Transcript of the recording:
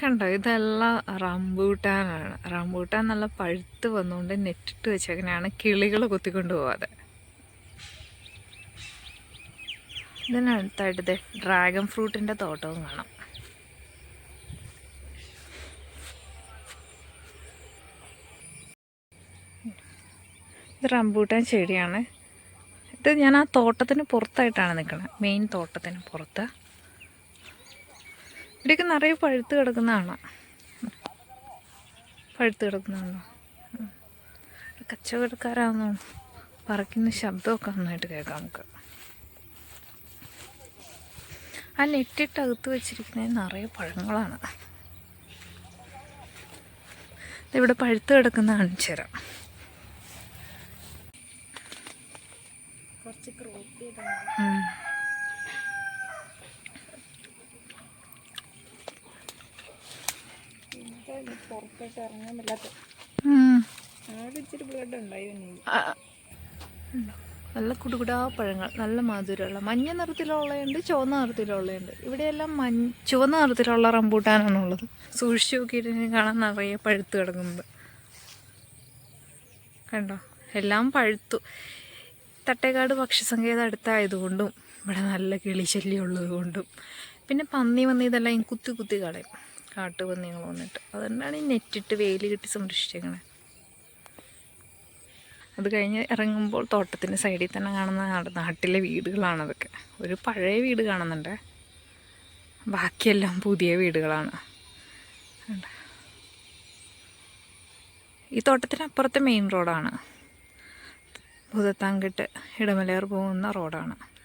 കണ്ടോ? ഇതെല്ലാം റംബൂട്ടാനാണ്. റംബൂട്ടാൻ നല്ല പഴുത്ത് വന്നുകൊണ്ട് നെറ്റിട്ട് വെച്ചേക്കനെയാണ് കിളികൾ കൊത്തിക്കൊണ്ട് പോവാതെ. ഇതിനടുത്തായിട്ട് ഡ്രാഗൺ ഫ്രൂട്ടിന്റെ തോട്ടവും കാണാം. ഇത് റംബൂട്ടാൻ ചെടിയാണ്. ഇത് ഞാൻ ആ തോട്ടത്തിന് പുറത്തായിട്ടാണ് നിൽക്കുന്നത് മെയിൻ തോട്ടത്തിന് പുറത്ത്. ഇവിടെയൊക്കെ നിറയെ പഴുത്ത് കിടക്കുന്ന കാണാം. പഴുത്ത് കിടക്കുന്നതാണോ കച്ചവടക്കാരാണെന്നോ പറിക്കുന്ന ശബ്ദമൊക്കെ നന്നായിട്ട് കേൾക്കാം നമുക്ക്. ആ നെറ്റിട്ട് അകത്ത് വെച്ചിരിക്കുന്നത് നിറയെ പഴങ്ങളാണ്. ഇവിടെ പഴുത്ത് കിടക്കുന്ന കാണിച്ചു തരാം കുറച്ച് ക്രോപ്പ് പുറത്തോട്ട് ഇറങ്ങാൻ പറ്റാത്ത ഉം. അവിടെ ഇച്ചിരി ബ്ലഡ് ഉണ്ടായി പിന്നെ ആ. ഉണ്ടോ? നല്ല കുടുകുടാ പഴങ്ങൾ നല്ല മധുരമുള്ള മഞ്ഞ നിറത്തിലുള്ളതുണ്ട് ചുവന്ന നിറത്തിലുള്ളതുണ്ട് ഇവിടെയെല്ലാം മഞ്ഞ ചുവന്ന നിറത്തിലുള്ള റംബൂട്ടാനാണുള്ളത്. സൂക്ഷിച്ച് നോക്കിയിട്ട് കാണാൻ നിറയെ പഴുത്ത് കിടക്കുന്നത് കണ്ടോ? എല്ലാം പഴുത്തു. തട്ടേക്കാട് പക്ഷിസങ്കേതം അടുത്തായതുകൊണ്ടും ഇവിടെ നല്ല കിളിശല്യം ഉള്ളത് കൊണ്ടും പിന്നെ പന്നി വന്ന് ഇതെല്ലാം കുത്തി കുത്തി കളയും. കാട്ടുപന്നികൾ വന്നിട്ട്. അതുകൊണ്ടാണ് ഈ നെറ്റിട്ട് വെയിൽ കിട്ടി സംരക്ഷിച്ചേക്കണേ. അത് കഴിഞ്ഞ് ഇറങ്ങുമ്പോൾ തോട്ടത്തിന്റെ സൈഡിൽ തന്നെ കാണുന്ന നാട് നാട്ടിലെ വീടുകളാണ് അതൊക്കെ. ഒരു പഴയ വീട് കാണുന്നുണ്ട്. ബാക്കിയെല്ലാം പുതിയ വീടുകളാണ്? ഈ തോട്ടത്തിനപ്പുറത്തെ മെയിൻ റോഡാണ്. ഭൂതത്താങ്കിട്ട് ഇടമലയാർ പോകുന്ന റോഡാണ്.